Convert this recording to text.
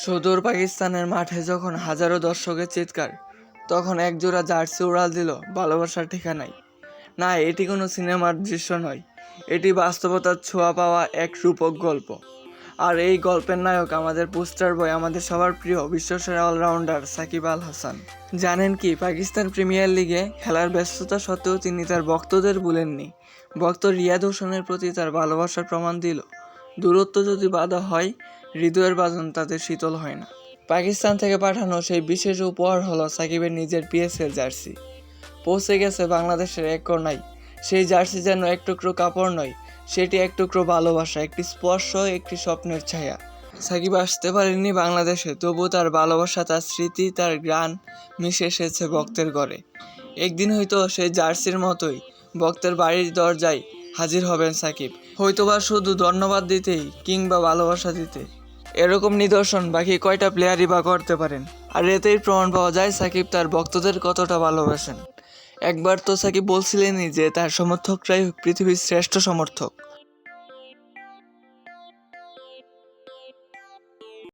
সুদূর পাকিস্তানের মাঠে যখন হাজারো দর্শকের চিৎকার, তখন একজোড়া জার্সি উড়াল দিল ভালোবাসার ঠিকানায়। না, এটি কোনো সিনেমার দৃশ্য নয়, এটি বাস্তবতার ছোঁয়া পাওয়া এক রূপক গল্প। আর এই গল্পের নায়ক আমাদের পোস্টার বয়, আমাদের সবার প্রিয় বিশ্বসেরা অলরাউন্ডার সাকিব আল হাসান। জানেন কি, পাকিস্তান প্রিমিয়ার লিগে খেলার ব্যস্ততা সত্ত্বেও তিনি তার ভক্তদের ভুলেননি। ভক্ত রিয়াদ হোসেনের প্রতি তার ভালোবাসার প্রমাণ দিল। দূরত্ব যদি বাধা হয় হৃদয়ের বাজন তাদের শীতল হয় না। পাকিস্তান থেকে পাঠানো সেই বিশেষ উপহার হলো সাকিবের নিজের পিএসএল জার্সি। পৌঁছে গেছে বাংলাদেশের এক কোনায় সেই জার্সি যেন এক টুকরো কাপড় নয়, সেটি এক টুকরো ভালোবাসা, একটি স্পর্শ, একটি স্বপ্নের ছায়া। সাকিব আসতে পারেননি বাংলাদেশে তবু তার ভালোবাসা, তার স্মৃতি, তার গান মিশে এসেছে ভক্তের ঘরে। একদিন হয়তো সেই জার্সির মতোই ভক্তের বাড়ির দরজায় হাজির হবেন সাকিব। হয়তোবা শুধু ধন্যবাদ দিতেই কিংবা ভালোবাসা দিতে। এরকম নিদর্শন বাকি কয়টা প্লেয়ারই বা করতে পারেন। আর এতেই প্রমাণ পাওয়া যায় সাকিব তার ভক্তদের কতটা ভালোবাসেন। একবার তো সাকিব বলছিলেনই যে তার সমর্থকরাই পৃথিবীর শ্রেষ্ঠ সমর্থক।